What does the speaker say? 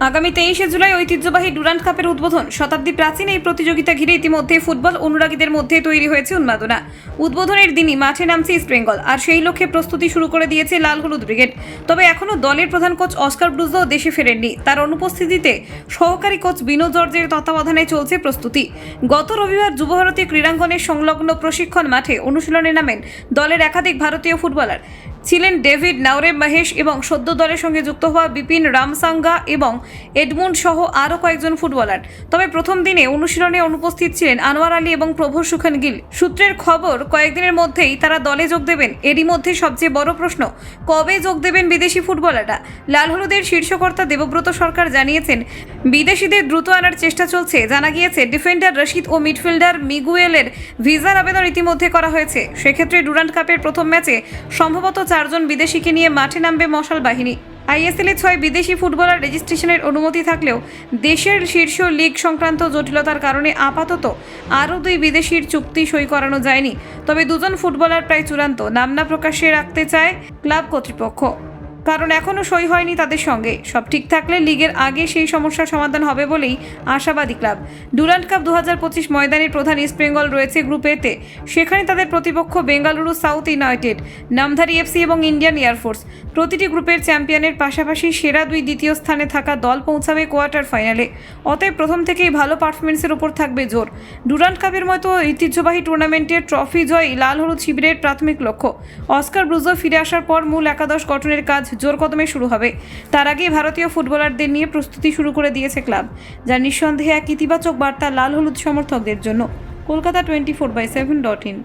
আগামী তেইশে জুলাই ঐতিহ্যবাহী ডুরান্ট কাপের উদ্বোধন। শতাব্দী প্রাচীন এই প্রতিযোগিতা ঘিরে ইতিমধ্যে ফুটবল অনুরাগীদের মধ্যে তৈরি হয়েছে উন্মাদনা। উদ্বোধনের দিনই মাঠে নামছে ইস্ট বেঙ্গল, আর সেই লক্ষ্যে প্রস্তুতি শুরু করে দিয়েছে লাল হলুদ ব্রিগেড। তবে এখনও দলের প্রধান কোচ অস্কার ব্রুজো দেশে ফেরেননি। তার অনুপস্থিতিতে সহকারী কোচ বিনো জর্জের তত্ত্বাবধানে চলছে প্রস্তুতি। গত রবিবার যুবভারতী ক্রীড়াঙ্গনের সংলগ্ন প্রশিক্ষণ মাঠে অনুশীলনে নামেন দলের একাধিক ভারতীয় ফুটবলার। ছিলেন ডেভিড নাওরে, মহেশ এবং সদ্য দলের সঙ্গে যুক্ত হওয়া বিপিন রামসাঙ্গা এবং এডমুন্ড সহ আরও কয়েকজন ফুটবলার। তবে প্রথম দিনে অনুশীলনে অনুপস্থিত ছিলেন আনোয়ার আলী এবং প্রভু সুখান গিল। সূত্রের খবর, কয়েকদিনের মধ্যেই তারা দলে যোগ দেবেন। এরই মধ্যে সবচেয়ে বড় প্রশ্ন, কবে যোগ দেবেন বিদেশি ফুটবলাররা? লাল হলুদের শীর্ষকর্তা দেবব্রত সরকার জানিয়েছেন, বিদেশিদের দ্রুত আনার চেষ্টা চলছে। জানা গিয়েছে, ডিফেন্ডার রশিদ ও মিডফিল্ডার মিগুয়েলের ভিসার আবেদন ইতিমধ্যে করা হয়েছে। সেক্ষেত্রে ডুরান্ট কাপের প্রথম ম্যাচে সম্ভবত চারজন বিদেশিকে নিয়ে মাঠে নামবে মশাল বাহিনী। আইএসএলে ছয় বিদেশি ফুটবলার রেজিস্ট্রেশনের অনুমতি থাকলেও দেশের শীর্ষ লীগ সংক্রান্ত জটিলতার কারণে আপাতত আরও দুই বিদেশির চুক্তি সই করানো যায়নি। তবে দুজন ফুটবলার প্রায় চূড়ান্ত। নামনা প্রকাশ্যে রাখতে চায় ক্লাব কর্তৃপক্ষ। কারণ এখনও সই হয়নি তাদের সঙ্গে। সব ঠিক থাকলে লিগের আগে সেই সমস্যার সমাধান হবে বলেই আশাবাদী ক্লাব। ডুরান্ট কাপ দু হাজার পঁচিশ ময়দানের প্রধান ইস্টবেঙ্গল রয়েছে গ্রুপ এতে সেখানে তাদের প্রতিপক্ষ Bengaluru south united, Namdhari FC এবং ইন্ডিয়ান এয়ারফোর্স প্রতিটি গ্রুপের চ্যাম্পিয়নের পাশাপাশি সেরা দুই দ্বিতীয় স্থানে থাকা দল পৌঁছাবে কোয়ার্টার ফাইনালে। অতএব প্রথম থেকেই ভালো পারফরমেন্সের উপর থাকবে জোর। ডুরান্ট কাপের মতো ঐতিহ্যবাহী টুর্নামেন্টের ট্রফি জয়, লাল হলুদ শিবিরের প্রাথমিক লক্ষ্য। অস্কার ব্রুজো ফিরে আসার পর মূল একাদশ গঠনের কাজ জোর কদমে শুরু হবে। তার আগেই ভারতীয় ফুটবলারদের নিয়ে প্রস্তুতি শুরু করে দিয়েছে ক্লাব, যা নিঃসন্দেহে এক ইতিবাচক বার্তা লাল হলুদ সমর্থকদের জন্য। Kolkata twenty four by seven dot in.